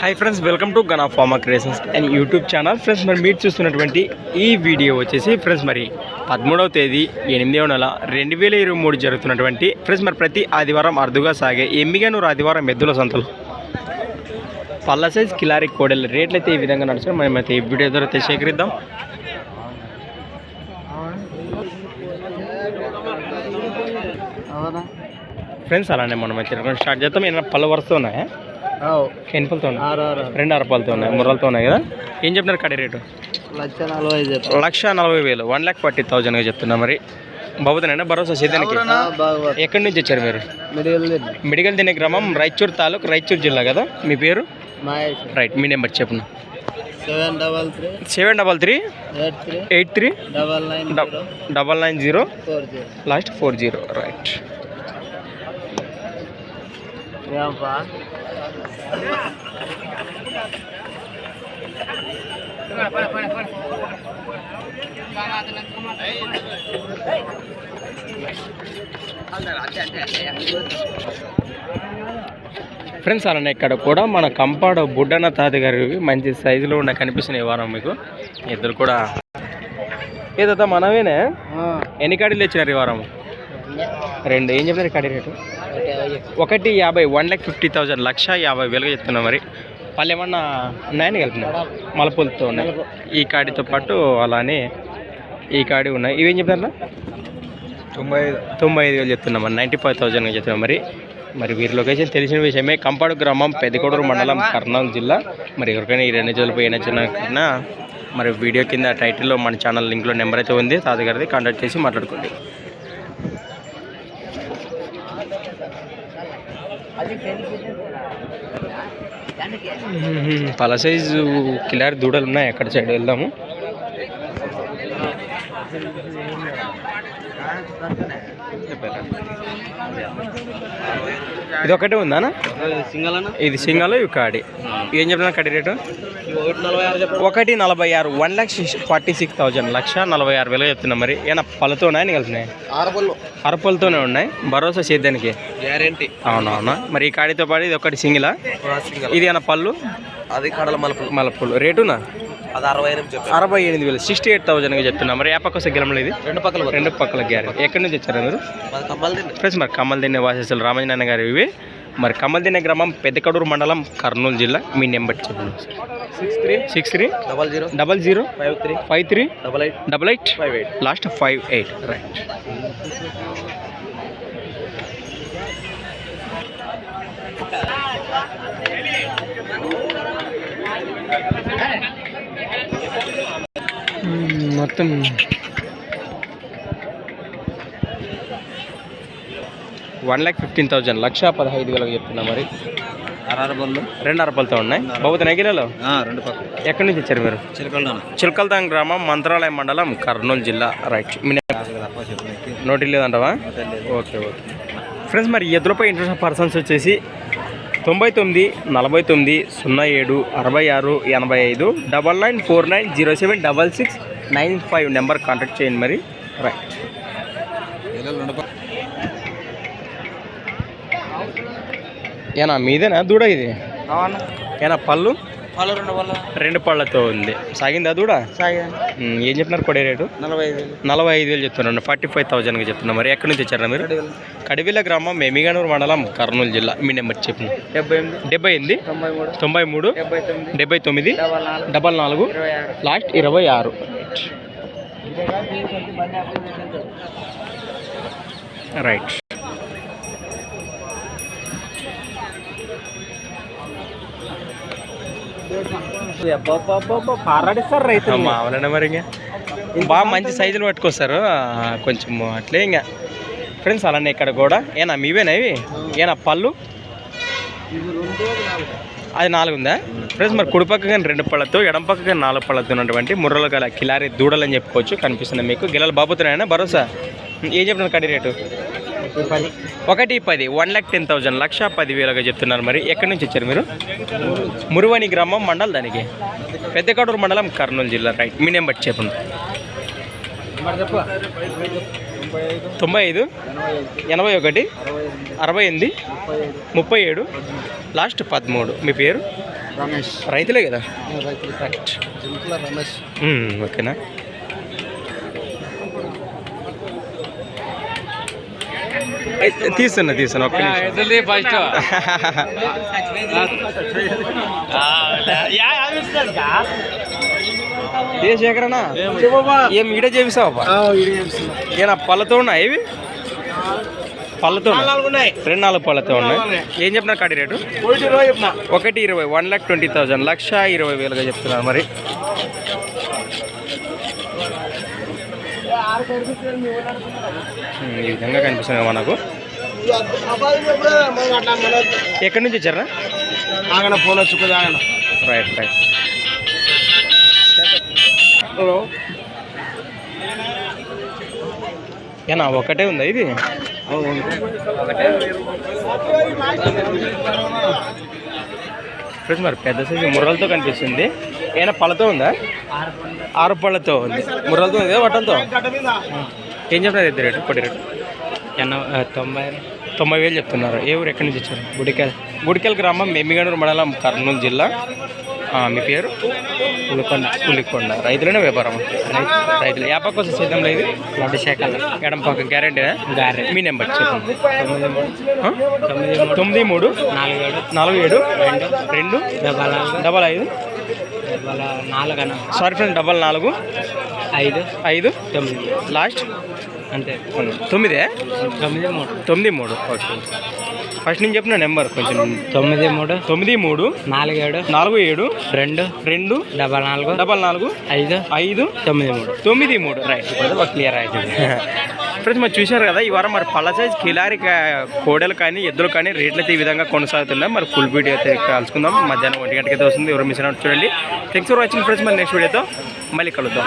Hi friends welcome to Gana pharma creations and YouTube channel friends మరి మీరు చూస్తున్నటువంటి ఈ వీడియో వచ్చేసి ఫ్రెండ్స్ మరి పదమూడవ తేదీ ఎనిమిదవ నెల రెండు వేల ఇరవై మూడు జరుగుతున్నటువంటి ఫ్రెండ్స్ మరి ప్రతి ఆదివారం అరుదుగా సాగే ఎమ్మిగనూరు ఆదివారం ఎద్దుల సంతలు. పళ్ళ సైజ్ కిలారి కోడెల రేట్లు అయితే ఈ విధంగా మనం అయితే ఈ వీడియో ద్వారా అయితే సేకరిద్దాం. ఫ్రెండ్స్ అలానే మనం అయితే స్టార్ట్ చేద్దాం. ఏమైనా పళ్ళ వరుస ఉన్నాయా? ఎన్ని పళ్ళతో ఉన్నాయి ఆరు ఆరు. రెండు అరపాలతో ఉన్నాయి ముర్రలతో ఉన్నాయి కదా? ఏం చెప్తున్నారు కడి రేటు? లక్ష నలభై. లక్ష నలభై వేలు వన్ ల్యాక్ ఫార్టీ థౌజండ్గా చెప్తున్నా మరి. బాబుతోనైనా? భరోసా బాగా ఎక్కడి నుంచి వచ్చారు మీరు? మిడిగల్ తినే. గ్రామం రాయచూర్ తాలూకు రాయచూర్ జిల్లా కదా? మీ పేరు? రైట్ మీ నెంబర్ చెప్పను? Seven double three. Seven double three? Eight three. Double nine double nine zero? Last four zero right. Friends అలానే ఇక్కడ కూడా మన కంపాడ బుడ్డన్న తాత గారి మంచి సైజులో ఉన్న కనిపిస్తున్నాయి వారం మీకు. ఇద్దరు కూడా ఏదో మనమేనే? ఎన్ని కాడీలు ఇచ్చినారు ఈ వారం? రెండు. ఏం చెప్తారు కాడీ రేటు? ఒకటి యాభై వన్ ల్యాక్ ఫిఫ్టీ థౌజండ్ లక్ష యాభై వేలుగా చెప్తున్నా మరి. వాళ్ళు ఏమన్నా ఉన్నాయని కలిపినా? మలపూలతో ఉన్నాయి. ఈ కాడితో పాటు అలానే ఈ కాడి ఉన్నాయి. ఇవేం చెప్తారా తొంభై ఐదు. తొంభై ఐదు వేలు చెప్తున్నాం మరి. నైంటీ ఫైవ్ థౌజండ్గా చెప్తున్నాం మరి. మరి వీరి లొకేషన్ తెలిసిన విషయమే. కంపాడు గ్రామం పెద్దకొడూరు మండలం కర్నూలు జిల్లా. మరి ఎవరికైనా ఈ రెండు జోలు పోయిన చిన్న మరి వీడియో కింద టైటిల్లో మన ఛానల్ లింక్లో నెంబర్ అయితే ఉంది. తాతగారిది కాంటాక్ట్ చేసి మాట్లాడుకోండి. పల సైజు కిలారి దూడలు ఉన్నాయి ఎక్కడ సైడ్ వెళ్దాము. ఇది ఒకటే ఉందానా సింగల్ అన్న ఇది సింగల్ ఇవి కాడి. ఏం చెప్పిన కడి రేటు? ఒకటి నలభై ఆరు one lakh forty six thousand లక్ష నలభై ఆరు వేలు చెప్తున్నా మరి. ఏమన్నా పళ్ళతో ఉన్నాయని కలిసినాయి అరపలతోనే ఉన్నాయి. భరోసా సేద్యానికి గ్యారంటీ. అవునవునా మరి ఈ కాడితో పాటు ఇది ఒకటి సింగిలా? ఇది ఏమన్నా పళ్ళు? అది కడల మలుపులు మలపళ్ళు రేటునా అది అరవై ఎనిమిది అరవై ఎనిమిది వేలు. సిక్స్టీ ఎయిట్ థౌజండ్గా చెప్తున్నా. మరి ఏ పక్క సగ్గిలంలో ఇది? రెండు పక్కల రెండు పక్కల గ్యారెంటీ. ఎక్కడి నుంచి వచ్చారా మీరు? ఫ్రెండ్స్ మరి కమ్మల్ దిన్నె వాసేసులు రామజనాన్న గారు ఇవి. మరి కమ్మల్ దిన్నె గ్రామం పెద్దకడూరు మండలం కర్నూలు జిల్లా. మీ నెంబర్ చెప్పండి six three six three double zero double zero five three five three double eight double eight five eight last five eight right మొత్తం వన్ ల్యాక్ ఫిఫ్టీన్ థౌజండ్ లక్ష పదహైదు వేలకు చెప్తున్నా మరి. రెండు అరపలతో ఉన్నాయి. బాబు నగిరిలో ఎక్కడి నుంచి వచ్చారు మీరు? చిలకలు చిలకల్తాం గ్రామం మంత్రాలయం మండలం కర్నూలు జిల్లా రైట్. నోటి లేదంటవా? Okay okay. ఫ్రెండ్స్ మరి ఎదురుపై ఇంట్రెస్ట్ పర్సన్స్ వచ్చేసి తొంభై తొమ్మిది నలభై తొమ్మిది సున్నా ఏడు అరవై ఆరు ఎనభై ఐదు double nine four nine zero seven double six nine five number contact చేయండి మరి. రైట్. ఏనా మీదేనా? దూడ ఇది? ఏనా పళ్ళు? పళ్ళు రెండు పళ్ళు. రెండు పళ్ళతో ఉంది. సాగిందా దూడ? ఏం చెప్పినారు కొడే రేటు? నలభై ఐదు నలభై ఐదు వేలు చెప్తున్నాను. ఫార్టీ ఫైవ్ థౌజండ్గా చెప్తున్నా మరి. ఎక్కడి నుంచి వచ్చారా మీరు? కడివిల గ్రామం మెమిగనూరు మండలం కర్నూలు జిల్లా. మీ నెంబర్ చెప్పిన డెబ్బై ఎనిమిది. డెబ్బై ఎనిమిది? తొంభై మూడు. తొంభై మూడు? డెబ్బై తొమ్మిది. డబల్ నాలుగు. లాస్ట్ ఇరవై ఆరు. రైట్ పారాడిస్తారు రైతు మామూలునే మరి ఇంకా. బాగా మంచి సైజులు పట్టుకొస్తారు. కొంచెం అట్లే ఇంకా. ఫ్రెండ్స్ అలానే ఇక్కడ కూడా ఏనా మీవేనా ఇవి? ఏనా పళ్ళు? అది నాలుగు ఉందా ఫ్రెండ్స్ మరి కుడి పక్క కానీ రెండు పళ్ళతో ఎడం పక్క కానీ నాలుగు పళ్ళతో ఉన్నటువంటి ముర్రలు గల కిలారి దూడలు అని చెప్పుకోవచ్చు కనిపిస్తుంది మీకు. గిలలు బాబుతున్నాయన? భరోసా? ఏం చెప్తున్నారు కడి రేటు? ఒకటి పది వన్ ల్యాక్ టెన్ థౌజండ్ లక్ష పది వేలుగా చెప్తున్నారు మరి. ఎక్కడి నుంచి వచ్చారు మీరు? మురువని గ్రామం మండల్ దానికి. పెద్దకడూరు మండలం కర్నూలు జిల్లా. రైట్ మీ నెంబర్ చెప్పండి. తొంభై ఐదు ఎనభై ఒకటి అరవై ఎనిమిది ముప్పై ఏడు లాస్ట్ పదమూడు. మీ పేరు? రమేష్. రైతులే కదా? రైట్ రమేష్. ఓకేనా? తీస్తున్నా తీస్తున్నా ఒక్క నిమిషం. ఫస్ట్ ఏ శేఖరనా? ఏం ఈడ చేపిస్తావా ఏనా పళ్ళతో ఉన్నాయి ఇవి పళ్ళతో ఉన్నాయి. రెండు నాలుగు పళ్ళతో ఉన్నాయి. ఏం చెప్పినా కాడి రేటు? ఒకటి ఇరవై వన్ లాక్ ట్వంటీ థౌజండ్ లక్ష ఇరవై వేలుగా చెప్తున్నారు మరి. ఈ విధంగా కనిపిస్తున్నాయి మనకు. ఎక్కడి నుంచి వచ్చారా ఆగన ఆగన రైట్ రైట్ ఏనా ఒకటే ఉందా ఇది? ఫ్రెండ్స్ మరి పెద్ద సైజు ముర్రలతో కనిపిస్తుంది. ఏమైనా పళ్ళతో ఉందా? ఆరు పళ్ళతో ఉంది. ముర్రలతో ఉంది? వట్టలతో? ఏం చెప్తున్నారు ఇద్దరు రేటు? కొట్టి రేటు? ఎనభై తొంభై. తొంభై వేలు చెప్తున్నారు. ఏ ఊరు ఎక్కడి నుంచి వచ్చారు? గుడికెల్ గుడికెల్ గ్రామం మెమ్మిగనూరు మండలం కర్నూలు జిల్లా. మీ పేరు? పులికొండ. పులికొండ. రైతులనే వ్యాపారం రైతులు. వ్యాపారం కోసం సిద్ధం లేదు. లడ్డు శాఖలు. ఎడం పక్క గ్యారెంటీనా Guarantee. మీ నెంబర్ చెప్పండి? తొమ్మిది మూడు. నాలుగు ఏడు. నాలుగు ఏడు. రెండు. రెండు. డబల్ డబల్ ఐదు. డబల్ నాలుగు అన్న. సారీ ఫ్రెండ్ డబల్ నాలుగు. ఐదు. ఐదు. తొమ్మిది. లాస్ట్ అంతే. తొమ్మిదే? తొమ్మిది మూడు. తొమ్మిది మూడు. ఓకే. ఫస్ట్ నేను చెప్పిన నెంబర్ కొంచెం. తొమ్మిది మూడు. తొమ్మిది మూడు. నాలుగు ఏడు నాలుగు ఏడు. రెండు. రెండు. డబల్ నాలుగు. డబల్ నాలుగు. ఐదు. ఐదు. తొమ్మిది మూడు. తొమ్మిది మూడు. రైట్. క్లియర్ అవుతుంది ఫ్రెండ్స్ మరి చూశారు కదా ఈ వారం మరి పళ్ళ సైజ్ కిలారి కోడలు కానీ ఎద్దులు కానీ రేట్లు అయితే ఈ విధంగా కొనసాగుతున్నాయి. మరి ఫుల్ వీడియో అయితే కలుసుకుందాం. మధ్యాహ్నం ఒంటి గంటకి అయితే వస్తుంది. ఎవరు మిస్ అయినట్టు చూడండి. థ్యాంక్స్ ఫర్ వాచింగ్ ఫ్రెండ్స్ మరి నెక్స్ట్ వీడియోతో మళ్ళీ కలుద్దాం.